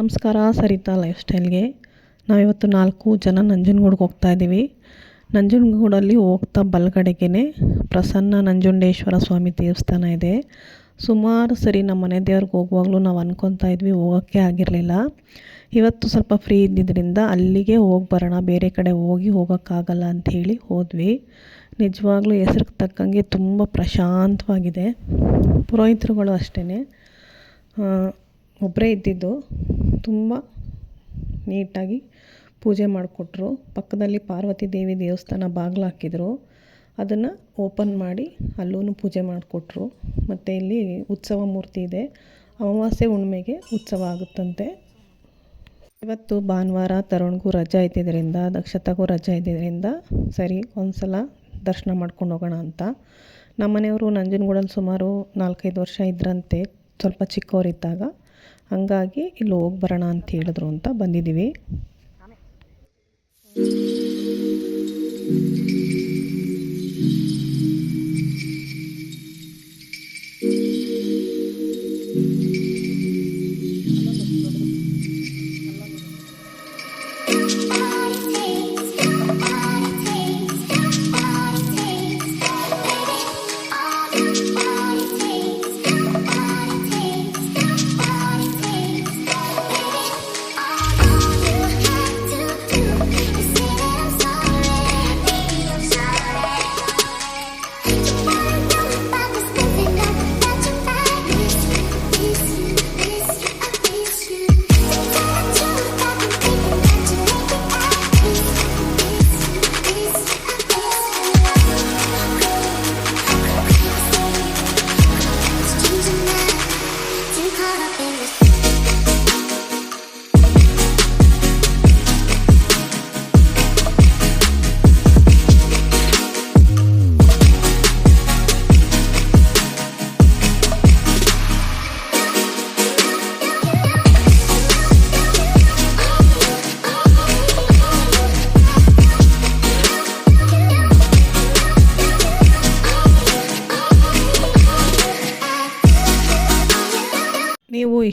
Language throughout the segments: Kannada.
ನಮಸ್ಕಾರ, ಸರಿತಾ ಲೈಫ್ ಸ್ಟೈಲ್ಗೆ ನಾವಿವತ್ತು ನಾಲ್ಕು ಜನ ನಂಜನಗೂಡ್ಗೆ ಹೋಗ್ತಾ ಇದ್ದೀವಿ. ನಂಜನಗೂಡಲ್ಲಿ ಹೋಗ್ತಾ ಬಲಗಡೆಗೆ ಪ್ರಸನ್ನ ನಂಜುಂಡೇಶ್ವರ ಸ್ವಾಮಿ ದೇವಸ್ಥಾನ ಇದೆ. ಸುಮಾರು ಸರಿ ನಮ್ಮ ಮನೆ ದೇವ್ರಿಗೆ ಹೋಗುವಾಗಲೂ ನಾವು ಅನ್ಕೊತಾ ಇದ್ವಿ, ಹೋಗೋಕ್ಕೆ ಆಗಿರಲಿಲ್ಲ. ಇವತ್ತು ಸ್ವಲ್ಪ ಫ್ರೀ ಇದ್ದಿದ್ದರಿಂದ ಅಲ್ಲಿಗೆ ಹೋಗಿ ಬರೋಣ, ಬೇರೆ ಕಡೆ ಹೋಗಿ ಹೋಗೋಕ್ಕಾಗಲ್ಲ ಅಂಥೇಳಿ ಹೋದ್ವಿ. ನಿಜವಾಗ್ಲೂ ಹೆಸ್ರಿಗೆ ತಕ್ಕಂಗೆ ತುಂಬ ಪ್ರಶಾಂತವಾಗಿದೆ. ಪುರೋಹಿತರುಗಳು ಅಷ್ಟೇ ಒಬ್ಬರೇ ಇದ್ದಿದ್ದು ತುಂಬ ನೀಟಾಗಿ ಪೂಜೆ ಮಾಡಿಕೊಟ್ರು. ಪಕ್ಕದಲ್ಲಿ ಪಾರ್ವತಿ ದೇವಿ ದೇವಸ್ಥಾನ ಬಾಗಿಲು ಹಾಕಿದ್ರು. ಅದನ್ನು ಓಪನ್ ಮಾಡಿ ಅಲ್ಲೂ ಪೂಜೆ ಮಾಡಿಕೊಟ್ರು. ಮತ್ತು ಇಲ್ಲಿ ಉತ್ಸವ ಮೂರ್ತಿ ಇದೆ. ಅಮಾವಾಸ್ಯೆ ಹುಣ್ಮೆಗೆ ಉತ್ಸವ ಆಗುತ್ತಂತೆ. ಇವತ್ತು ಭಾನುವಾರ ತರುಣ್ಗೂ ರಜೆ ಇದ್ದಿದ್ದರಿಂದ ದಕ್ಷತಾಗೂ ರಜೆ ಇದ್ದಿದ್ದರಿಂದ ಸರಿ ಒಂದು ಸಲ ದರ್ಶನ ಮಾಡ್ಕೊಂಡು ಹೋಗೋಣ ಅಂತ. ನಮ್ಮನೆಯವರು ನಂಜನಗೂಡಲ್ಲಿ ಸುಮಾರು ನಾಲ್ಕೈದು ವರ್ಷ ಇದ್ರಂತೆ. ಸ್ವಲ್ಪ ಚಿಕ್ಕವರಿದ್ದಾಗ ಹಾಗಾಗಿ ಇಲ್ಲಿ ಹೋಗಿ ಬರೋಣ ಅಂತ ಹೇಳಿದ್ರು ಅಂತ ಬಂದಿದ್ದೀವಿ.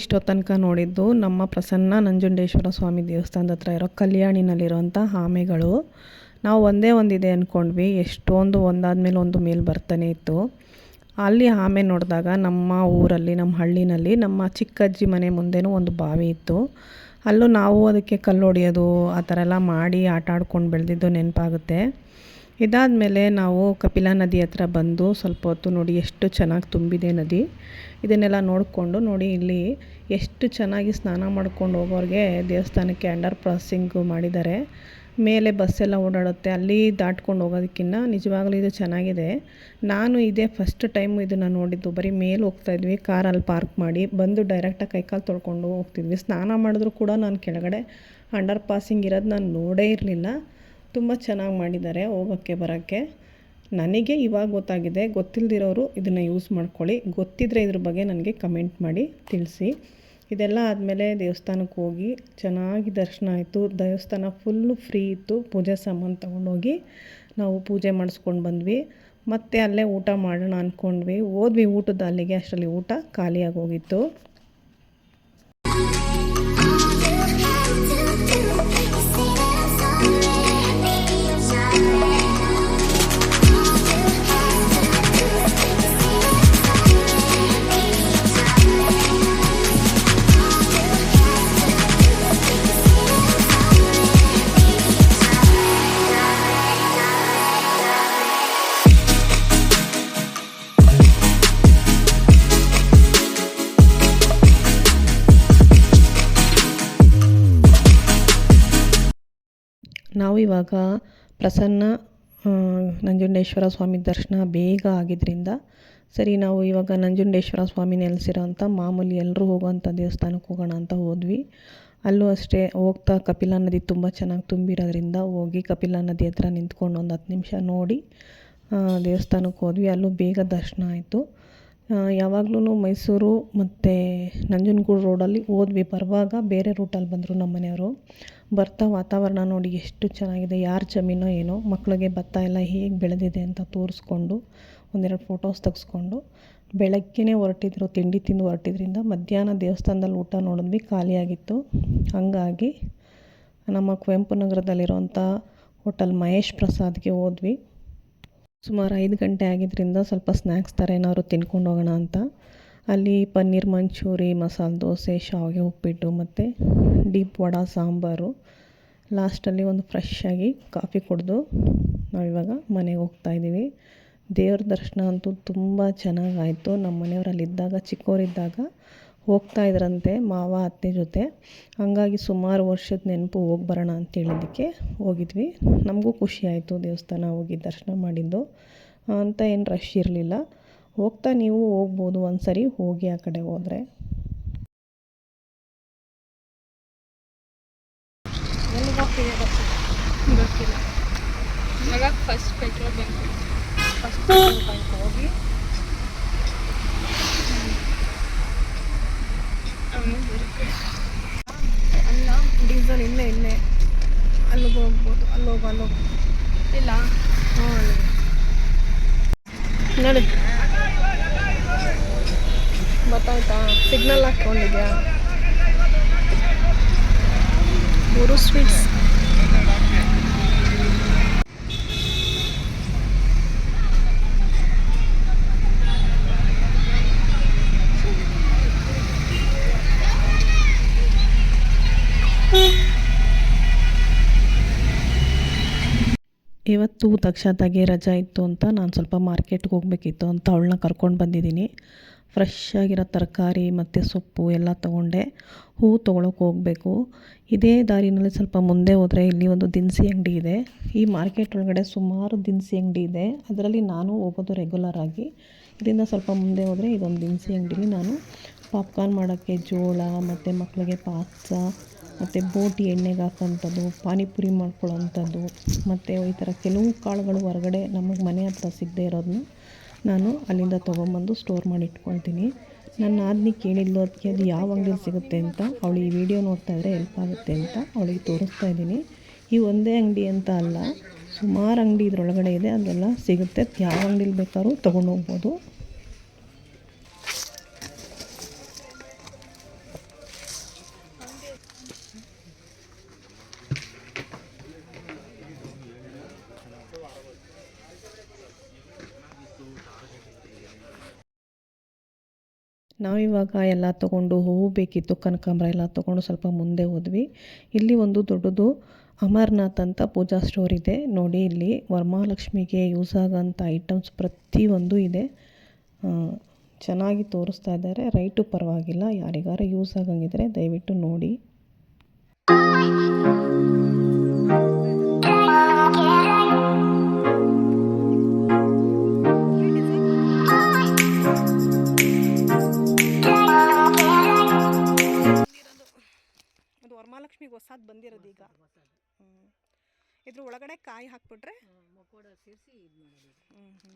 ಇಷ್ಟೋ ತನಕ ನೋಡಿದ್ದು ನಮ್ಮ ಪ್ರಸನ್ನ ನಂಜುಂಡೇಶ್ವರ ಸ್ವಾಮಿ ದೇವಸ್ಥಾನದ ಹತ್ರ ಇರೋ ಕಲ್ಯಾಣಿನಲ್ಲಿರುವಂಥ ಆಮೆಗಳು. ನಾವು ಒಂದೇ ಒಂದಿದೆ ಅಂದ್ಕೊಂಡ್ವಿ ಎಷ್ಟೊಂದು ಒಂದಾದ್ಮೇಲೆ ಒಂದು ಮೇಲೆ ಬರ್ತಾನೆ ಇತ್ತು. ಅಲ್ಲಿ ಆಮೆ ನೋಡಿದಾಗ ನಮ್ಮ ಊರಲ್ಲಿ, ನಮ್ಮ ಹಳ್ಳಿನಲ್ಲಿ ನಮ್ಮ ಚಿಕ್ಕಜ್ಜಿ ಮನೆ ಮುಂದೆನೂ ಒಂದು ಬಾವಿ ಇತ್ತು. ಅಲ್ಲೂ ನಾವು ಅದಕ್ಕೆ ಕಲ್ಲು ಹೊಡೆಯೋದು ಆ ಥರ ಎಲ್ಲ ಮಾಡಿ ಆಟ ಆಡ್ಕೊಂಡು ಬೆಳೆದಿದ್ದು ನೆನಪಾಗುತ್ತೆ. ಇದಾದಮೇಲೆ ನಾವು ಕಪಿಲಾ ನದಿ ಹತ್ರ ಬಂದು ಸ್ವಲ್ಪ ಹೊತ್ತು ನೋಡಿ ಎಷ್ಟು ಚೆನ್ನಾಗಿ ತುಂಬಿದೆ ನದಿ. ಇದನ್ನೆಲ್ಲ ನೋಡಿಕೊಂಡು ನೋಡಿ ಇಲ್ಲಿ ಎಷ್ಟು ಚೆನ್ನಾಗಿ ಸ್ನಾನ ಮಾಡ್ಕೊಂಡು ಹೋಗೋರಿಗೆ ದೇವಸ್ಥಾನಕ್ಕೆ ಅಂಡರ್ ಪ್ರಾಸಿಂಗು ಮಾಡಿದ್ದಾರೆ. ಮೇಲೆ ಬಸ್ಸೆಲ್ಲ ಓಡಾಡುತ್ತೆ, ಅಲ್ಲಿ ದಾಟ್ಕೊಂಡು ಹೋಗೋದಕ್ಕಿಂತ ನಿಜವಾಗ್ಲೂ ಇದು ಚೆನ್ನಾಗಿದೆ. ನಾನು ಇದೇ ಫಸ್ಟ್ ಟೈಮು ಇದನ್ನು ನೋಡಿದ್ದು, ಬರೀ ಮೇಲೆ ಹೋಗ್ತಾಯಿದ್ವಿ ಕಾರಲ್ಲಿ ಪಾರ್ಕ್ ಮಾಡಿ, ಬಂದು ಡೈರೆಕ್ಟಾಗಿ ಕೈಕಾಲು ತೊಳ್ಕೊಂಡು ಹೋಗ್ತಿದ್ವಿ. ಸ್ನಾನ ಮಾಡಿದ್ರು ಕೂಡ ನಾನು ಕೆಳಗಡೆ ಅಂಡರ್ ಪಾಸಿಂಗ್ ಇರೋದು ನಾನು ನೋಡೇ ಇರಲಿಲ್ಲ. ತುಂಬ ಚೆನ್ನಾಗಿ ಮಾಡಿದ್ದಾರೆ ಹೋಗೋಕ್ಕೆ, ಬರೋಕ್ಕೆ. ನನಗೆ ಇವಾಗ ಗೊತ್ತಾಗಿದೆ ಗೊತ್ತಿಲ್ಲದಿರೋರು ಇದನ್ನು ಯೂಸ್ ಮಾಡ್ಕೊಳ್ಳಿ. ಗೊತ್ತಿದ್ದರೆ ಇದ್ರ ಬಗ್ಗೆ ನನಗೆ ಕಮೆಂಟ್ ಮಾಡಿ, ತಿಳಿಸಿ. ಇದೆಲ್ಲ ಆದಮೇಲೆ ದೇವಸ್ಥಾನಕ್ಕೆ ಹೋಗಿ ಚೆನ್ನಾಗಿ ದರ್ಶನ ಆಯಿತು. ದೇವಸ್ಥಾನ ಫುಲ್ಲು ಫ್ರೀ ಇತ್ತು. ಪೂಜೆ ಸಾಮಾನು ತೊಗೊಂಡೋಗಿ ನಾವು ಪೂಜೆ ಮಾಡಿಸ್ಕೊಂಡು ಬಂದ್ವಿ. ಮತ್ತು ಅಲ್ಲೇ ಊಟ ಮಾಡೋಣ ಅಂದ್ಕೊಂಡ್ವಿ ಹೋದ್ವಿ ಊಟದ ಅಲ್ಲಿಗೆ, ಅಷ್ಟರಲ್ಲಿ ಊಟ ಖಾಲಿಯಾಗಿ ಹೋಗಿತ್ತು. ನಾವು ಇವಾಗ ಪ್ರಸನ್ನ ನಂಜುಂಡೇಶ್ವರ ಸ್ವಾಮಿ ದರ್ಶನ ಬೇಗ ಆಗಿದ್ದರಿಂದ ಸರಿ, ನಾವು ಇವಾಗ ನಂಜುಂಡೇಶ್ವರ ಸ್ವಾಮಿ ನೆಲೆಸಿರೋಂಥ ಮಾಮೂಲಿ ಎಲ್ಲರೂ ಹೋಗೋವಂಥ ದೇವಸ್ಥಾನಕ್ಕೆ ಹೋಗೋಣ ಅಂತ ಹೋದ್ವಿ. ಅಲ್ಲೂ ಅಷ್ಟೇ ಹೋಗ್ತಾ ಕಪಿಲಾ ನದಿ ತುಂಬ ಚೆನ್ನಾಗಿ ತುಂಬಿರೋದ್ರಿಂದ ಹೋಗಿ ಕಪಿಲಾ ನದಿ ಹತ್ರ ನಿಂತ್ಕೊಂಡು ಒಂದು ಹತ್ತು ನಿಮಿಷ ನೋಡಿ ದೇವಸ್ಥಾನಕ್ಕೆ ಹೋದ್ವಿ. ಅಲ್ಲೂ ಬೇಗ ದರ್ಶನ ಆಯಿತು. ಯಾವಾಗ್ಲೂ ಮೈಸೂರು ಮತ್ತು ನಂಜನಗೂಡು ರೋಡಲ್ಲಿ ಹೋದ್ವಿ. ಬರುವಾಗ ಬೇರೆ ರೂಟಲ್ಲಿ ಬಂದರು ನಮ್ಮ ಮನೆಯವರು ಬರ್ತಾ ವಾತಾವರಣ ನೋಡಿ ಎಷ್ಟು ಚೆನ್ನಾಗಿದೆ, ಯಾರ ಜಮೀನೋ ಏನೋ. ಮಕ್ಕಳಿಗೆ ಭತ್ತ ಎಲ್ಲ ಹೇಗೆ ಬೆಳೆದಿದೆ ಅಂತ ತೋರಿಸ್ಕೊಂಡು, ಒಂದೆರಡು ಫೋಟೋಸ್ ತೆಗೆಸ್ಕೊಂಡು ಬೆಳಗ್ಗೆನೇ ಹೊರಟಿದ್ರು, ತಿಂಡಿ ತಿಂದು ಹೊರಟಿದ್ರಿಂದ ಮಧ್ಯಾಹ್ನ ದೇವಸ್ಥಾನದಲ್ಲಿ ಊಟ ನೋಡಿದ್ವಿ ಖಾಲಿಯಾಗಿತ್ತು ಹಾಗಾಗಿ ನಮ್ಮ ಕುವೆಂಪು ನಗರದಲ್ಲಿರುವಂಥ ಹೋಟೆಲ್ ಮಹೇಶ್ ಪ್ರಸಾದ್ಗೆ ಹೋದ್ವಿ. ಸುಮಾರು ಐದು ಗಂಟೆ ಆಗಿದ್ದರಿಂದ ಸ್ವಲ್ಪ ಸ್ನ್ಯಾಕ್ಸ್ ಥರ ಏನಾದ್ರು ತಿನ್ಕೊಂಡು ಹೋಗೋಣ ಅಂತ. ಅಲ್ಲಿ ಪನ್ನೀರ್ ಮಂಚೂರಿ, ಮಸಾಲೆ ದೋಸೆ, ಶಾವಿಗೆ ಉಪ್ಪಿಟ್ಟು ಮತ್ತು ಡೀಪ್ ವಡ ಸಾಂಬಾರು. ಲಾಸ್ಟಲ್ಲಿ ಒಂದು ಫ್ರೆಶ್ ಆಗಿ ಕಾಫಿ ಕುಡಿದು ನಾವಿವಾಗ ಮನೆಗೆ ಹೋಗ್ತಾಯಿದ್ದೀವಿ ದೇವ್ರ ದರ್ಶನ ಅಂತೂ ತುಂಬ ಚೆನ್ನಾಗಾಯಿತು ನಮ್ಮ ಮನೆಯವರಲ್ಲಿದ್ದಾಗ ಚಿಕ್ಕವರಿದ್ದಾಗ ಹೋಗ್ತಾ ಇದ್ರಂತೆ ಮಾವ, ಅತ್ತೆ ಜೊತೆ. ಹಂಗಾಗಿ ಸುಮಾರು ವರ್ಷದ ನೆನಪು ಹೋಗಿ ಬರೋಣ ಅಂತ ಹೇಳಿದ್ದಕ್ಕೆ ಹೋಗಿದ್ವಿ. ನಮಗೂ ಖುಷಿ ಆಯಿತು ದೇವಸ್ಥಾನ ಹೋಗಿ ದರ್ಶನ ಮಾಡಿದ್ದು. ಅಂತ ಏನು ರಶ್ ಇರಲಿಲ್ಲ. ಹೋಗ್ತಾ ನೀವು ಹೋಗ್ಬೋದು ಒಂದು ಸರಿ ಹೋಗಿ ಆ ಕಡೆ ಹೋದರೆ. First petrol bunk first petrol bunk ಹೋಗಿ ಅಲ್ಲ ಡೀಸೆಲ್ ಇಲ್ಲೇ ಇಲ್ಲೇ. ಅಲ್ಲಿಗೆ ಹೋಗ್ಬೋದು ಅಲ್ಲಿ ಹೋಗು ಅಲ್ಲಿ ಹೋಗು. ಇಲ್ಲ. ಹಾಂ ನೋಡಿ. ಗೊತ್ತಾಯ್ತಾ ಸಿಗ್ನಲ್ ಹಾಕ್ಕೊಂಡಿದ್ಯಾ? ಮೂರು ಸ್ವೀಟ್ಸ್ ಇವತ್ತು ದಕ್ಷತಾಗೆ ರಜಾ ಇತ್ತು ಅಂತ ನಾನು ಸ್ವಲ್ಪ ಮಾರ್ಕೆಟ್ಗೆ ಹೋಗಬೇಕಿತ್ತು ಅಂತ ಅವಳನ್ನ ಕರ್ಕೊಂಡು ಬಂದಿದ್ದೀನಿ. ಫ್ರೆಶ್ ಆಗಿರೋ ತರಕಾರಿ ಮತ್ತು ಸೊಪ್ಪು ಎಲ್ಲ ತೊಗೊಂಡೆ. ಹೂ ತೊಗೊಳಕ್ಕೆ ಹೋಗಬೇಕು. ಇದೇ ದಾರಿನಲ್ಲಿ ಸ್ವಲ್ಪ ಮುಂದೆ ಹೋದರೆ ಇಲ್ಲಿ ಒಂದು ದಿನಸಿ ಅಂಗಡಿ ಇದೆ. ಈ ಮಾರ್ಕೆಟ್ ಒಳಗಡೆ ಸುಮಾರು ದಿನಸಿ ಅಂಗಡಿ ಇದೆ. ಅದರಲ್ಲಿ ನಾನು ಹೋಗೋದು ರೆಗ್ಯುಲರ್ ಆಗಿ. ಇದರಿಂದ ಸ್ವಲ್ಪ ಮುಂದೆ ಹೋದರೆ ಇದೊಂದು ದಿನಸಿ ಅಂಗಡಿಲಿ ನಾನು ಪಾಪ್ಕಾರ್ನ್ ಮಾಡೋಕ್ಕೆ ಜೋಳ ಮತ್ತು ಮಕ್ಕಳಿಗೆ ಪಾಸ್ತ ಮತ್ತು ಬೋಟಿ ಎಣ್ಣೆಗೆ ಹಾಕೋಂಥದ್ದು ಪಾನಿಪುರಿ ಮಾಡ್ಕೊಳ್ಳೋವಂಥದ್ದು, ಮತ್ತು ಈ ಥರ ಕೆಲವು ಕಾಳುಗಳು ಹೊರಗಡೆ ನಮಗೆ ಮನೆ ಹತ್ರ ಸಿಗದೆ ಇರೋದನ್ನ ನಾನು ಅಲ್ಲಿಂದ ತೊಗೊಂಬಂದು ಸ್ಟೋರ್ ಮಾಡಿ ಇಟ್ಕೊಳ್ತೀನಿ. ನನ್ನ ನಾದಿನಿ ಕೇಳಿದ್ಲು ಅದಕ್ಕೆ ಅದು ಯಾವ ಅಂಗಡಿಲಿ ಸಿಗುತ್ತೆ ಅಂತ ಅವಳು ಈ ವಿಡಿಯೋ ನೋಡ್ತಾ ಇದ್ದರೆ ಹೆಲ್ಪ್ ಆಗುತ್ತೆ ಅಂತ ಅವಳಿಗೆ ತೋರಿಸ್ತಾ ಇದ್ದೀನಿ. ಈ ಒಂದೇ ಅಂಗಡಿ ಅಂತ ಅಲ್ಲ, ಸುಮಾರು ಅಂಗಡಿ ಇದ್ರೊಳಗಡೆ ಇದೆ ಅದೆಲ್ಲ ಸಿಗುತ್ತೆ. ಯಾವ ಅಂಗಡಿಲಿ ಬೇಕಾದ್ರೂ ತೊಗೊಂಡು ಹೋಗ್ಬೋದು. ನಾವಿವಾಗ ಎಲ್ಲ ತಗೊಂಡು ಹೂವು ಬೇಕಿತ್ತು, ಕನಕಾಂಬ್ರ ಎಲ್ಲ ತಗೊಂಡು ಸ್ವಲ್ಪ ಮುಂದೆ ಹೋದ್ವಿ. ಇಲ್ಲಿ ಒಂದು ದೊಡ್ಡದು ಅಮರ್ನಾಥ್ ಅಂತ ಪೂಜಾ ಸ್ಟೋರ್ ಇದೆ. ನೋಡಿ ಇಲ್ಲಿ ವರಮಹಾಲಕ್ಷ್ಮಿಗೆ ಯೂಸ್ ಆಗೋಂಥ ಐಟಮ್ಸ್ ಪ್ರತಿಯೊಂದು ಇದೆ. ಚೆನ್ನಾಗಿ ತೋರಿಸ್ತಾ ಇದ್ದಾರೆ. ರೈಟು ಪರವಾಗಿಲ್ಲ, ಯಾರಿಗಾರು ಯೂಸ್ ಆಗಂಗಿದ್ರೆ ದಯವಿಟ್ಟು ನೋಡಿ. ಅದು ಹೊಸದು ಬಂದಿರೋದು ಈಗ. ಹ್ಞೂ ಇದ್ರ ಒಳಗಡೆ ಕಾಯಿ ಹಾಕ್ಬಿಟ್ರೆ? ಹ್ಞೂ ಹ್ಞೂ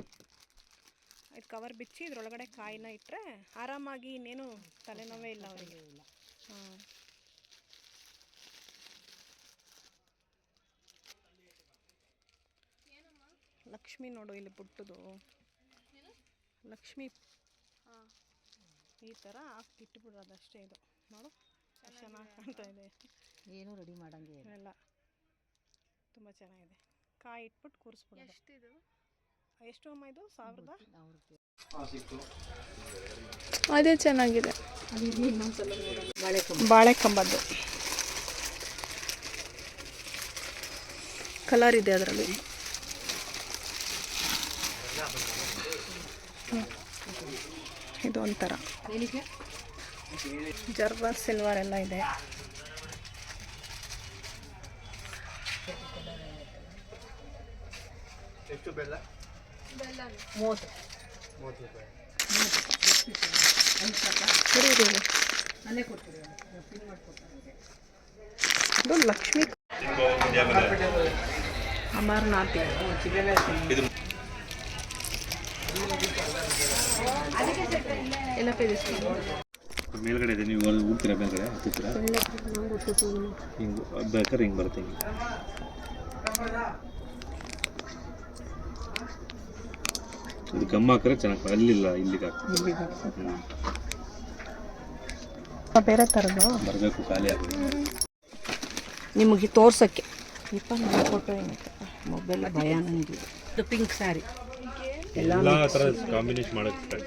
ಇದು ಕವರ್ ಬಿಚ್ಚಿ ಇದ್ರೊಳಗಡೆ ಕಾಯಿನ ಇಟ್ಟರೆ ಆರಾಮಾಗಿ ಇನ್ನೇನು ತಲೆನೋವೇ ಇಲ್ಲ ಅವರಿಗೆ. ಹಾಂ ಲಕ್ಷ್ಮಿ ನೋಡು ಇಲ್ಲಿ ಪುಟ್ಟದು. ಲಕ್ಷ್ಮಿ ಈ ಥರ ಹಾಕಿ ಇಟ್ಬಿಡೋದು ಅಷ್ಟೇ ಇದು. ನೋಡು ಚೆನ್ನಾಗಿ ಕಾಣ್ತಾ ಇದೆ. ಏನು ರೆಡಿ ಮಾಡಂಗೆ ಇಲ್ಲ. ಎಲ್ಲ ತುಂಬ ಚೆನ್ನಾಗಿದೆ. ಕಾಯಿ ಇಟ್ಬಿಟ್ಟು ಕೂರಿಸ್ಬಿಡೋದು. ಎಷ್ಟಿದು? ಎಷ್ಟು ಅಮ್ಮ ಇದು? ಸಾವಿರದ? ಅವ್ರದ್ದು ಅದೇ ಚೆನ್ನಾಗಿದೆ. ಬಾಳೆ ಕಂಬದ್ದು ಕಲರ್ ಇದೆ ಅದರಲ್ಲಿ. ಇದು ಒಂಥರ ಜರ್ಬರ್ ಸಿಲ್ವರ್ ಎಲ್ಲ ಇದೆ. ಮೂವತ್ತು ಬೆಲ್ಲ? ಮೂವತ್ತು. ಪಿನ್ ಮಾಡ್ಕೊಡ್ತೀನಿ ಇದು ಲಕ್ಷ್ಮಿ ಅಮರ್ನಾಥ್ ಎಲ್ಲ ಮೇಲ್ಗಡೆ ಇದೆ ನೀವು ಅಲ್ಲಿ ಹೋಗ್ತೀರಾ ಮೇಲ್ಗಡೆ ಹತ್ತಿರ ಹಿಂಗೆ ಬೇಕಾದ್ರೆ ಹಿಂಗೆ ಬರುತ್ತೆ ಹಿಂಗೆ. ಇದು ಗಮ್ ಹಾಕಿದ್ರೆ ಚೆನ್ನಾಗಿ ಅಲ್ಲಿಲ್ಲ ಇಲ್ಲಿಗೆ ಇಲ್ಲಿಗೆ ಬೇರೆ ಥರದ್ದು ಬರಬೇಕು ಖಾಲಿ ಆಗೋದು ನಿಮಗೆ ತೋರ್ಸೋಕ್ಕೆ. ಇಪ್ಪ ನನ್ನ ಫೋಟೋ ಏನೈತೆ ಮೊಬೈಲ್ ಭಯ ನನಗೆ ಇದು. ಪಿಂಕ್ ಸ್ಯಾರಿ ಎಲ್ಲ ಥರ ಕಾಂಬಿನೇಷನ್ ಮಾಡೋಕ್ಕೆ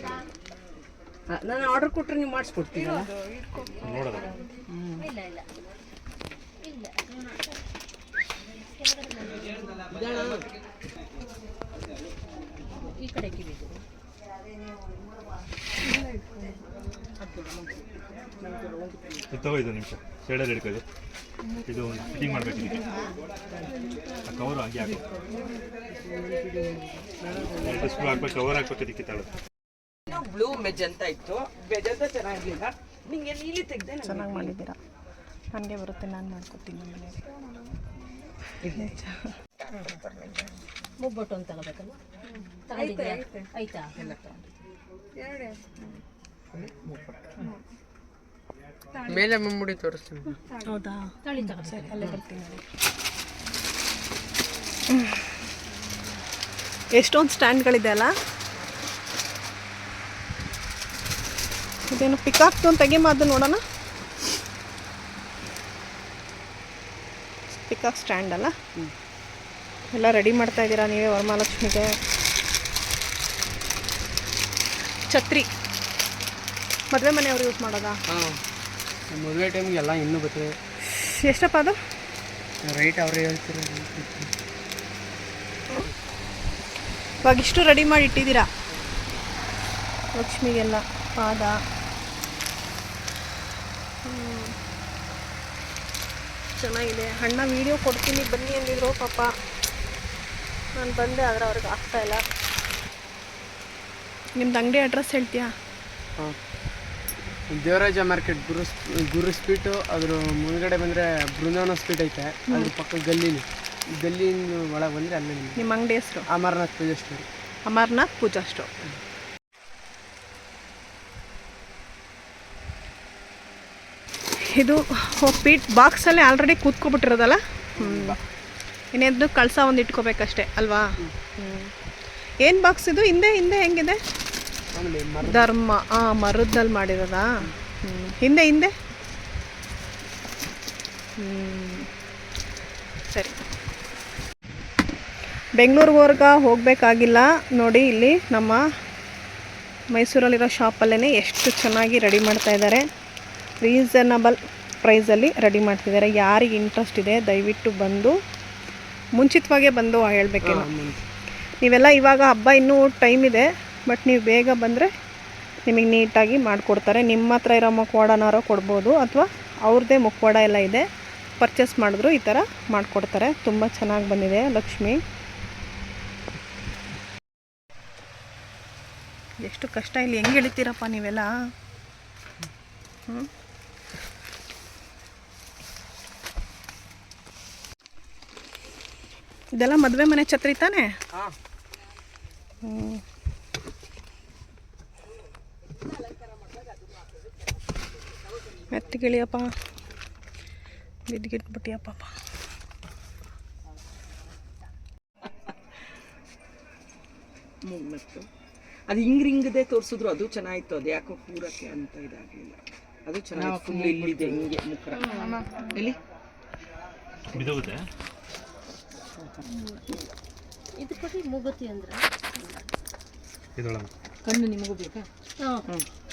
ನಾನು ಆರ್ಡರ್ ಕೊಟ್ಟರೆ ನೀವು ಮಾಡಿಸ್ಕೊಡ್ತೀರಲ್ಲ? ನೋಡೋದ ಈ ಕಡೆ ಕಿವಿದು ಇದು ತಗೋ ಇದು ನಿಮಿಷ. ಶೇಡಲ್ಲಿ ಹಿಡ್ಕೊಳ್ಳಿ ಇದು. ಫಿಟ್ಟಿಂಗ್ ಮಾಡಬೇಕು ಇದಕ್ಕೆ ಆ ಕವರ್ ಹಂಗೆ ಹಾಕು. ಎರಡು ಸ್ಕ್ರೂ ಹಾಕ್ಬೇಕು ಕವರ್ ಹಾಕ್ಬೇಕು ಇದಕ್ಕೆ ತಾಳು ಬ್ಲೂ ಮೆಜಂತ ಇತ್ತು. ಮೆಜ್ ಅಂತ ಚೆನ್ನಾಗಿಲ್ಲ. ನಿಂಗೆ ನೀಲಿ ತೆಗ್ದೆ ಚೆನ್ನಾಗಿ ಮಾಡಿದ್ದೀರಾ? ನನಗೆ ಬರುತ್ತೆ ನಾನು ಮಾಡ್ಕೊತೀನಿ ನಮ್ಮ ಅಂತ ತಗೋಬೇಕಲ್ಲ ಮೇಲೆ ಮುಮ್ಮುಡಿ ತೋರಿಸ್ತೀನಿ ಹೌದಾ ತಳಿ ಅಲ್ಲೇ ಬರ್ತೀನಿ ಎಷ್ಟೊಂದು ಸ್ಟ್ಯಾಂಡ್ಗಳಿದೆ ಅಲ್ಲ? ಇದೇನು ಪಿಕಾಕ್ ಅಂತ ತೆಗಿಮ ನೋಡೋಣ? ಪಿಕಾಕ್ ಸ್ಟ್ಯಾಂಡ್ ಅಲ್ಲ? ಎಲ್ಲ ರೆಡಿ ಮಾಡ್ತಾ ಇದ್ದೀರಾ ನೀವೇ ವರಮಹಾಲಕ್ಷ್ಮಿಗೆ? ಛತ್ರಿ. ಮದುವೆ ಮನೆಯವ್ರು ಯೂಸ್ ಮಾಡೋದಾ? ಹಾಂ ಮದುವೆ ಟೈಮ್ಗೆ ಎಲ್ಲ ಇನ್ನೂ ಬರ್ತದೆ. ಎಷ್ಟಪ್ಪ ಅದು? ರೈಟ್ ಅವರೇ ಹೇಳ್ತೀರ ಇವಾಗ ಇಷ್ಟು ರೆಡಿ ಮಾಡಿ ಇಟ್ಟಿದ್ದೀರಾ? ಲಕ್ಷ್ಮಿಗೆಲ್ಲ ಪಾದ. ಚೆನ್ನಾಗಿದೆ. ಅಣ್ಣ ವಿಡಿಯೋ ಕೊಡ್ತೀನಿ. ಬನ್ನಿ ಅಂದಿದ್ರು ಪಾಪ. ನಾನು ಬಂದೆ ಆದರೆ ಅವ್ರಿಗೆ ಆಗ್ತಾ ಇಲ್ಲ. ನಿಮ್ದು ಅಂಗಡಿ ಅಡ್ರೆಸ್ ಹೇಳ್ತೀಯಾ? ಹಾಂ. ದೇವರಾಜ ಮಾರ್ಕೆಟ್ ಗುರು ಗುರು ಸ್ಪೀಟು ಅದ್ರ ಮುಂದ್ಗಡೆ ಬಂದರೆ ಬೃಂದಾವನ ಸ್ಪೀಟ್ ಐತೆ. ಅದ್ರ ಪಕ್ಕ ಗಲ್ಲಿಲಿ. ಗಲ್ಲಿನ ಒಳಗೆ ಬಂದರೆ ಅಲ್ಲೇ ನಿಮ್ಮ ಅಂಗಡಿ ಹೆಸರು? ಅಮರ್ನಾಥ್ ಪೂಜಾ ಸ್ಟೋರ್ ಅಮರ್ನಾಥ್ ಪೂಜಾ ಸ್ಟೋರ್ ಇದು ಪೀಟ್ ಬಾಕ್ಸಲ್ಲಿ ಆಲ್ರೆಡಿ ಕೂತ್ಕೊಬಿಟ್ಟಿರೋದಲ್ಲ? ಹ್ಞೂ ಇನ್ನೇನು ಕಳಸ ಒಂದು ಇಟ್ಕೋಬೇಕಷ್ಟೇ ಅಲ್ವಾ? ಹ್ಞೂ ಏನು ಬಾಕ್ಸ್ ಇದು? ಹಿಂದೆ ಹಿಂದೆ ಹೆಂಗಿದೆ? ಧರ್ಮ. ಹಾಂ ಮರದಲ್ಲಿ ಮಾಡಿರೋದಾ? ಹ್ಞೂ ಹಿಂದೆ ಹಿಂದೆ? ಹ್ಞೂ ಸರಿ. ಬೆಂಗಳೂರಿಗೆ ಹೋಗಬೇಕಾಗಿಲ್ಲ. ನೋಡಿ ಇಲ್ಲಿ ನಮ್ಮ ಮೈಸೂರಲ್ಲಿರೋ ಶಾಪಲ್ಲೇ ಎಷ್ಟು ಚೆನ್ನಾಗಿ ರೆಡಿ ಮಾಡ್ತಾ ಇದ್ದಾರೆ. ರೀಸನಬಲ್ ಪ್ರೈಸಲ್ಲಿ ರೆಡಿ ಮಾಡ್ತಿದ್ದಾರೆ. ಯಾರಿಗೆ ಇಂಟ್ರೆಸ್ಟ್ ಇದೆ ದಯವಿಟ್ಟು ಬಂದು ಮುಂಚಿತವಾಗೇ ಬಂದು ಹೇಳಬೇಕೇನೋ. ನೀವೆಲ್ಲ ಇವಾಗ ಹಬ್ಬ ಇನ್ನೂ ಟೈಮ್ ಇದೆ ಬಟ್ ನೀವು ಬೇಗ ಬಂದರೆ ನಿಮಗೆ ನೀಟಾಗಿ ಮಾಡಿಕೊಡ್ತಾರೆ. ನಿಮ್ಮ ಹತ್ರ ಇರೋ ಮುಖವಾಡನಾರೋ ಕೊಡ್ಬೋದು ಅಥವಾ ಅವ್ರದ್ದೇ ಮುಖವಾಡ ಎಲ್ಲ ಇದೆ ಪರ್ಚೇಸ್ ಮಾಡಿದ್ರು ಈ ಥರ ಮಾಡಿಕೊಡ್ತಾರೆ. ತುಂಬ ಚೆನ್ನಾಗಿ ಬಂದಿದೆ ಲಕ್ಷ್ಮಿ. ಎಷ್ಟು ಕಷ್ಟ ಇಲ್ಲಿ ಹೆಂಗೆ ಇಳಿತೀರಪ್ಪ ನೀವೆಲ್ಲ? ಹ್ಞೂ ಇದೆಲ್ಲ ಮದುವೆ ಮನೆ ಛತ್ರಿ ತಾನೆ? ಮೆತ್ತಿಗಿಳಿಯಪ್ಪ ಬಿದ್ದುಗಿಟ್ಬಿಟ್ಟಿಯಪ್ಪ ಮುಗ್ಮತ್ತು ಅದು ಹಿಂಗ್ ರಿಂಗದೆ ತೋರಿಸಿದ್ರು ಅದು ಚೆನ್ನಾಗಿತ್ತು. ಅದು ಯಾಕೋ ಕೂರಕ್ಕೆ ಅಂತ ಇದಾಗಲಿಲ್ಲ. ಅದು ಚೆನ್ನಾಗಿ ಫುಲ್ ಇಲ್ಲಿದೆ ಹಿಂಗೆ ಮುಖರ ಎಲ್ಲಿ? ಬಿದೋಗುತ್ತೆ ಅಂದ್ರೆ. ಕಣ್ಣು ನಿಮಗೂ ಬೇಕಾ?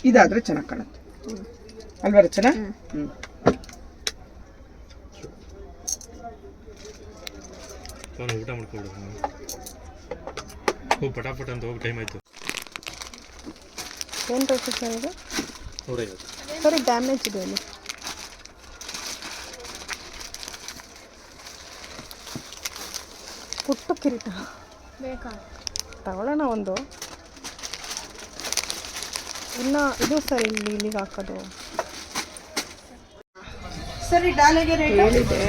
ಇದಾದ್ರೆ ಚೆನ್ನಾಗಿ ಕಾಣುತ್ತೆ. ಅಲ್ವಾ ರಚನಾ ಹ್ಞೂ ಊಟ ಮಾಡ್ಕೊಬಿಡು ಹ್ಞೂ ಪಟಾಪಟ ಅಂತ ಹೋಗಿ ಟೈಮ್ ಆಯಿತು. ಏನು ರೇಟ್ ಇದು? ಸರಿ ಡ್ಯಾಮೇಜ್ ಇದೆ ಅಲ್ಲಿ ಕಿರೀಟ ಬೇಕಾ? ತಗೊಳ್ಳೋಣ ಒಂದು. ಇನ್ನು ಇದು ಸರ್ ಇಲ್ಲಿ ಇಲ್ಲಿಗೆ ಹಾಕೋದು. ಸರಿ ಡಾಲೆಗೆ ರೇಟ್ ಹೇಳಿದೆ.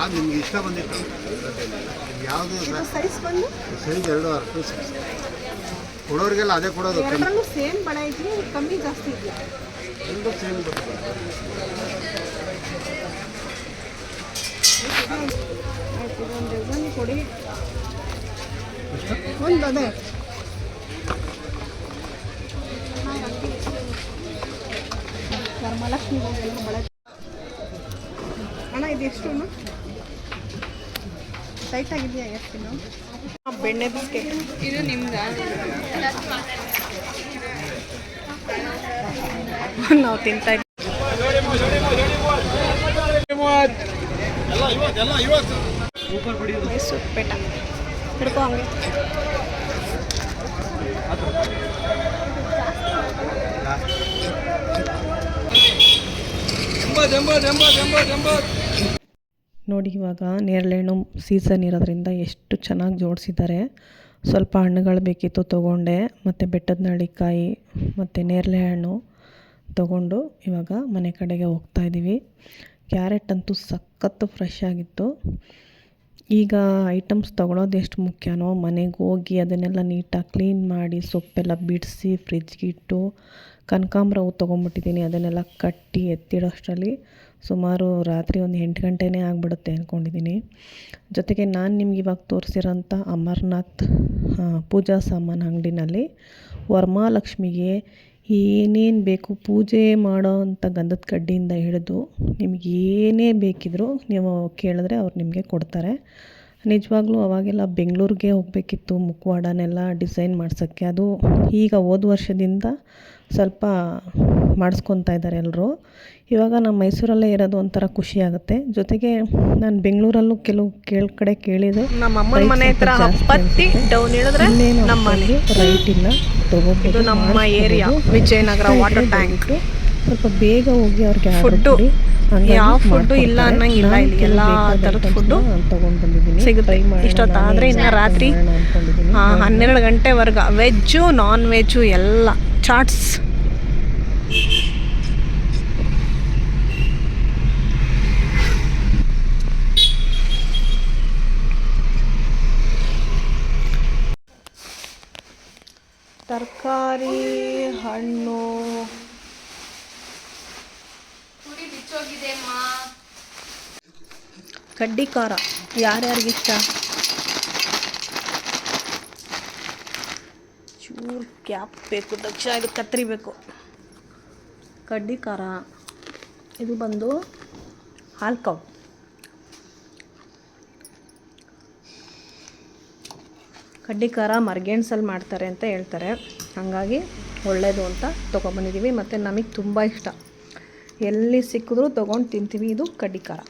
ಅದು ನಿಮ್ಗೆ ಇಷ್ಟ ಬಂದಿತ್ತು? ಯಾವುದು ಸೈಜ್ ಬಂದು? ಸೈಜ್ ಎರಡು ಅರ್ಥ ಕೊಡೋರಿಗೆಲ್ಲ ಅದೇ ಕೊಡೋದು ಕಮ್ಮಿ. ಸೇಮ್ ಬಣ ಇದ್ರಿ ಕಮ್ಮಿ ಜಾಸ್ತಿ ಇದೆಯಾ ಸೇಮ್ ಆಯ್ತು ಇದೊಂದು ಡಜನ್ ಕೊಡಿ ಒಂದು ಅದೇ. ವರಮಹಾಲಕ್ಷ್ಮಿ ಹೋಗೆಲ್ಲ ಬಳೆ ಅಣ್ಣ ಇದು ಎಷ್ಟು ಟೈಟ್ ಆಗಿದೆಯಾ ಎಷ್ಟು ಬೆಣ್ಣೆ ಬಿಸ್ಕೆಟ್. ಇದು ನಿಮ್ದ? ನಾವು ತಿಂತಾ ಇದ್ದೀವಿ ಮೈಸೂರು ಪೇಟ. ಹಿಡ್ಕೋ ಹಂಗೆ. ನೋಡಿ ಇವಾಗ ನೇರಳೆಹಣ್ಣು ಸೀಸನ್ ಇರೋದ್ರಿಂದ ಎಷ್ಟು ಚೆನ್ನಾಗಿ ಜೋಡಿಸಿದ್ದಾರೆ. ಸ್ವಲ್ಪ ಹಣ್ಣುಗಳು ಬೇಕಿತ್ತು ತೊಗೊಂಡೆ, ಮತ್ತು ಬೆಟ್ಟದ ನಳ್ಳಿಕಾಯಿ ಮತ್ತು ನೇರಳೆ ಹಣ್ಣು ತೊಗೊಂಡು ಇವಾಗ ಮನೆ ಕಡೆಗೆ ಹೋಗ್ತಾ ಇದ್ದೀವಿ. ಕ್ಯಾರೆಟ್ ಅಂತೂ ಸಖತ್ತು ಫ್ರೆಶ್ ಆಗಿತ್ತು. ಈಗ ಐಟಮ್ಸ್ ತೊಗೊಳೋದು ಎಷ್ಟು ಮುಖ್ಯನೋ, ಮನೆಗೆ ಹೋಗಿ ಅದನ್ನೆಲ್ಲ ನೀಟಾಗಿ ಕ್ಲೀನ್ ಮಾಡಿ, ಸೊಪ್ಪೆಲ್ಲ ಬಿಡಿಸಿ ಫ್ರಿಜ್ಗೆ ಇಟ್ಟು ಕನಕಾಂಬ್ರ ಹೂ ತೊಗೊಂಬಿಟ್ಟಿದ್ದೀನಿ. ಅದನ್ನೆಲ್ಲ ಕಟ್ಟಿ ಎತ್ತಿಡೋಷ್ಟರಲ್ಲಿ ಸುಮಾರು ರಾತ್ರಿ ಒಂದು ಎಂಟು ಗಂಟೆನೇ ಆಗಿಬಿಡುತ್ತೆ ಅಂದ್ಕೊಂಡಿದ್ದೀನಿ ಜೊತೆಗೆ ನಾನು ನಿಮ್ಗೆ ಇವಾಗ ತೋರಿಸಿರೋಂಥ ಅಮರ್ನಾಥ್ ಪೂಜಾ ಸಾಮಾನು ಅಂಗಡಿನಲ್ಲಿ ವರಮಹಾಲಕ್ಷ್ಮಿಗೆ ಏನೇನು ಬೇಕು ಪೂಜೆ ಮಾಡೋ ಅಂಥ ಗಂಧದ ಕಡ್ಡಿಯಿಂದ ಹಿಡಿದು ನಿಮ್ಗೆ ಏನೇ ಬೇಕಿದ್ರೂ ನೀವು ಕೇಳಿದ್ರೆ ಅವ್ರು ನಿಮಗೆ ಕೊಡ್ತಾರೆ. ನಿಜವಾಗ್ಲೂ ಅವಾಗೆಲ್ಲ ಬೆಂಗಳೂರಿಗೆ ಹೋಗಬೇಕಿತ್ತು ಮುಖವಾಡನೆಲ್ಲ ಡಿಸೈನ್ ಮಾಡ್ಸೋಕ್ಕೆ. ಅದು ಈಗ ಹೋದ ವರ್ಷದಿಂದ ಸ್ವಲ್ಪ ಮಾಡಿಸ್ಕೊತಾ ಇದ್ದಾರೆ ಎಲ್ಲರೂ ಇವಾಗ ನಮ್ಮ ಮೈಸೂರಲ್ಲೇ ಇರೋದು ಒಂಥರ ಖುಷಿ ಆಗುತ್ತೆ. ಜೊತೆಗೆ ನಾನು ಬೆಂಗಳೂರಲ್ಲೂ ಕೆಲವು ಕೇಳ ಕಡೆ ಕೇಳಿದೆ. ನಮ್ಮ ಅಮ್ಮನ ಮನೆ ಹತ್ರ ಹಪ್ಪತ್ತಿ ಡೌನ್ ಇಳಿದ್ರೆ ನಮ್ಮ ರೈಟ್ ಇಲ್ಲ. ನಮ್ಮ ಏರಿಯಾ ವಿಜಯನಗರ ವಾಟರ್ ಟ್ಯಾಂಕ್ ಸ್ವಲ್ಪ ಬೇಗ ಹೋಗಿ ಅವ್ರಿಗೆ Food. ಯಾವ ಫುಡ್ಡು ಇಲ್ಲ ಅನ್ನಂಗಿಲ್ಲ ಇಲ್ಲಿ ಎಲ್ಲಾ ಥರದ ಫುಡ್ಡು ಸಿಗುತ್ತೆ. ಇಷ್ಟೊತ್ತಾದ್ರೆ ಇನ್ನು ರಾತ್ರಿ ಹನ್ನೆರಡು ಗಂಟೆವರೆಗೆ. ವೆಜ್ಜು ನಾನ್ ವೆಜ್ಜು ಎಲ್ಲ. ಚಾಟ್ಸ್. ತರಕಾರಿ ಹಣ್ಣು ಕಡ್ಡಿ ಖಾರ. ಯಾರ್ಯಾರಿಗಿಷ್ಟ ಚೂರು ಕ್ಯಾಪ್ ಬೇಕು ದಕ್ಷ ಇದು ಕತ್ತರಿಬೇಕು ಕಡ್ಡಿ ಖಾರ. ಇದು ಬಂದು ಹಾಲ್ಕವ್ ಕಡ್ಡಿ ಖಾರ ಮರ್ಗೆಣ್ಸಲ್ಲಿ ಮಾಡ್ತಾರೆ ಅಂತ ಹೇಳ್ತಾರೆ. ಹಾಗಾಗಿ ಒಳ್ಳೆಯದು ಅಂತ ತೊಗೊಬಂದಿದ್ದೀವಿ ಮತ್ತು ನಮಗೆ ತುಂಬ ಇಷ್ಟ. ಎಲ್ಲಿ ಸಿಕ್ಕಿದ್ರೂ ತೊಗೊಂಡು ತಿಂತೀವಿ ಇದು ಕಡ್ಡಿ ಖಾರ.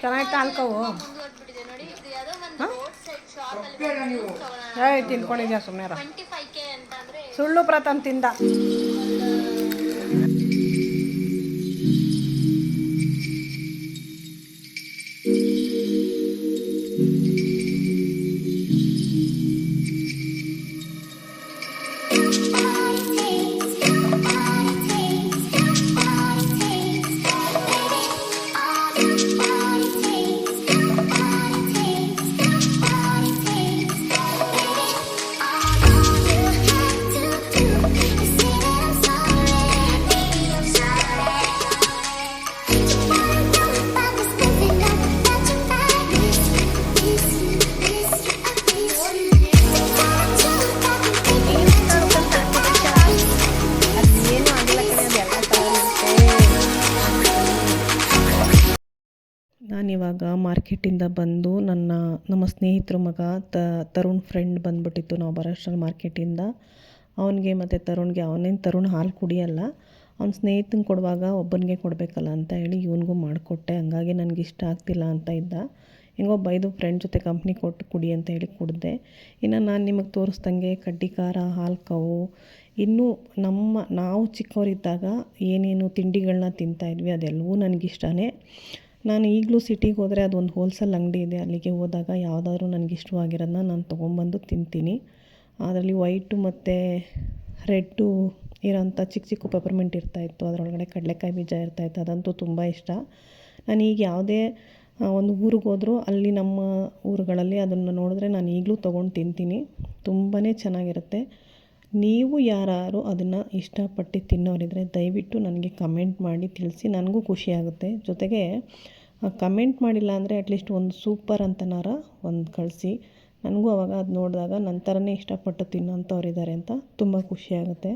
ಚೆನ್ನಾಗಿತ್ತು ಹಾಲ್ಕವು ಹೇ? ತಿನ್ಕೊಂಡಿದ್ಯಾ ಸುಮ್ಮನೆ ಸುಳ್ಳು ಪ್ರಥಮ್ ತಿಂದ. ಮಾರ್ಕೆಟಿಂದ ಬಂದು ನನ್ನ, ನಮ್ಮ ಸ್ನೇಹಿತರ ಮಗ ತ, ತರುಣ್ ಫ್ರೆಂಡ್ ಬಂದ್ಬಿಟ್ಟಿತ್ತು ನಾವು ಬರೋಷ್ಟರಲ್ಲಿ ಮಾರ್ಕೆಟಿಂದ. ಅವನಿಗೆ ಮತ್ತು ತರುಣ್ಗೆ, ಅವನೇನು ತರುಣ್ ಹಾಲು ಕುಡಿಯಲ್ಲ, ಅವ್ನ ಸ್ನೇಹಿತನ ಕೊಡುವಾಗ ಒಬ್ಬನಿಗೆ ಕೊಡಬೇಕಲ್ಲ ಅಂತ ಹೇಳಿ ಇವನಿಗೂ ಮಾಡಿಕೊಟ್ಟೆ. ಹಂಗಾಗಿ ನನಗೆ ಇಷ್ಟ ಆಗ್ತಿಲ್ಲ ಅಂತ ಇದ್ದ. ಹೆಂಗೋ ಬೈದು ಫ್ರೆಂಡ್ ಜೊತೆ ಕಂಪ್ನಿ ಕೊಟ್ಟು ಕುಡಿ ಅಂತ ಹೇಳಿ ಕುಡಿದೆ. ಇನ್ನು ನಾನು ನಿಮಗೆ ತೋರಿಸ್ದಂಗೆ ಕಡ್ಡಿ ಖಾರ, ಹಾಲು ಕವು. ಇನ್ನೂ ನಮ್ಮ, ನಾವು ಚಿಕ್ಕವರಿದ್ದಾಗ ಏನೇನು ತಿಂಡಿಗಳನ್ನ ತಿಂತಾಯಿದ್ವಿ ಅದೆಲ್ಲವೂ ನನಗಿಷ್ಟನೇ ನಾನು ಈಗಲೂ ಸಿಟಿಗೆ ಹೋದರೆ ಅದೊಂದು ಹೋಲ್ಸೇಲ್ ಅಂಗಡಿ ಇದೆ. ಅಲ್ಲಿಗೆ ಹೋದಾಗ ಯಾವುದಾದ್ರೂ ನನಗೆ ಇಷ್ಟವಾಗಿರೋದನ್ನ ನಾನು ತೊಗೊಂಬಂದು ತಿಂತೀನಿ. ಅದರಲ್ಲಿ ವೈಟು ಮತ್ತು ರೆಡ್ಡು ಇರೋಂಥ ಚಿಕ್ಕ ಚಿಕ್ಕ ಪೆಪರ್ಮೆಂಟ್ ಇರ್ತಾಯಿತ್ತು ಅದರೊಳಗಡೆ ಕಡಲೆಕಾಯಿ ಬೀಜ ಇರ್ತಾಯಿತ್ತು ಅದಂತೂ ತುಂಬ ಇಷ್ಟ. ನಾನು ಈಗ ಯಾವುದೇ ಒಂದು ಊರಿಗೆ ಹೋದರೂ ಅಲ್ಲಿ ನಮ್ಮ ಊರುಗಳಲ್ಲಿ ಅದನ್ನು ನೋಡಿದ್ರೆ ನಾನು ಈಗಲೂ ತೊಗೊಂಡು ತಿಂತೀನಿ. ತುಂಬಾ ಚೆನ್ನಾಗಿರುತ್ತೆ. ನೀವು ಯಾರು ಅದನ್ನು ಇಷ್ಟಪಟ್ಟು ತಿನ್ನೋರಿದ್ರೆ ದಯವಿಟ್ಟು ನನಗೆ ಕಮೆಂಟ್ ಮಾಡಿ ತಿಳಿಸಿ. ನನಗೂ ಖುಷಿಯಾಗುತ್ತೆ ಜೊತೆಗೆ ಕಮೆಂಟ್ ಮಾಡಿಲ್ಲ ಅಂದರೆ ಅಟ್ಲೀಸ್ಟ್ ಒಂದು ಸೂಪರ್ ಅಂತನಾರ ಒಂದು ಕಳಿಸಿ. ನನಗೂ ಅವಾಗ ಅದು ನೋಡಿದಾಗ ನನ್ನ ಥರನೇ ಇಷ್ಟಪಟ್ಟು ತಿನ್ನೋಂಥವ್ರು ಇದ್ದಾರೆ ಅಂತ ತುಂಬ ಖುಷಿಯಾಗುತ್ತೆ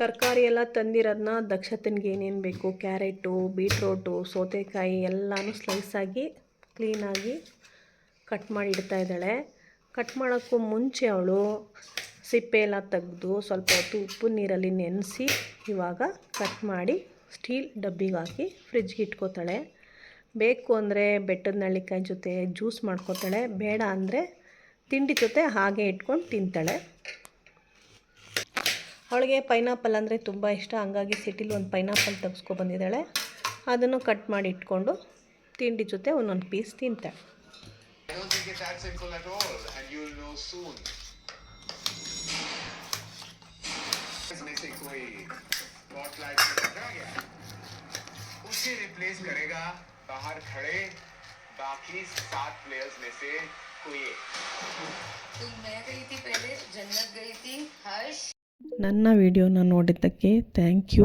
ತರಕಾರಿ ಎಲ್ಲ ತಂದಿರೋದನ್ನ ದಕ್ಷತೆಗೆ ಏನೇನು ಬೇಕು? ಕ್ಯಾರೆಟು, ಬೀಟ್ರೋಟು, ಸೌತೆಕಾಯಿ ಎಲ್ಲನೂ ಸ್ಲೈಸಾಗಿ ಕ್ಲೀನಾಗಿ ಕಟ್ ಮಾಡಿ ಇಡ್ತಾ ಇದ್ದಾಳೆ. ಕಟ್ ಮಾಡೋಕ್ಕೂ ಮುಂಚೆ ಅವಳು ಸಿಪ್ಪೆ ಎಲ್ಲ ತೆಗೆದು ಸ್ವಲ್ಪ ಹೊತ್ತು ಉಪ್ಪು ನೀರಲ್ಲಿ ನೆನೆಸಿ ಇವಾಗ ಕಟ್ ಮಾಡಿ ಸ್ಟೀಲ್ ಡಬ್ಬಿಗೆ ಹಾಕಿ ಫ್ರಿಜ್ಗೆ ಇಟ್ಕೋತಾಳೆ. ಬೇಕು ಅಂದರೆ ಬೆಟ್ಟದ ನಳ್ಳಿಕಾಯಿ ಜೊತೆ ಜ್ಯೂಸ್ ಮಾಡ್ಕೋತಾಳೆ. ಬೇಡ ಅಂದರೆ ತಿಂಡಿ ಜೊತೆ ಹಾಗೆ ಇಟ್ಕೊಂಡು ತಿಂತಾಳೆ. ಅವಳಿಗೆ ಪೈನಾಪಲ್ ಅಂದರೆ ತುಂಬ ಇಷ್ಟ ಹಂಗಾಗಿ ಸಿಟಿಲಿ ಒಂದು ಪೈನಾಪಲ್ ತೆಗೆಸ್ಕೊ ಬಂದಿದ್ದಾಳೆ ಅದನ್ನು ಕಟ್ ಮಾಡಿ ಇಟ್ಕೊಂಡು ತಿಂಡಿ ಜೊತೆ ಒಂದೊಂದು piece ತಿಂತಾಳೆ I don't think it's that simple at all, and you'll know soon. इसमें से कोई spotlight में हटा गया उसे रिप्लेस करेगा बाहर खड़े बाकी सात प्लेयर्स में से कोई एक तो मैं गई थी पहले जन्नत गई थी हर्ष ನನ್ನ ವಿಡಿಯೋನ ನೋಡಿದ್ದಕ್ಕೆ ಥ್ಯಾಂಕ್ ಯು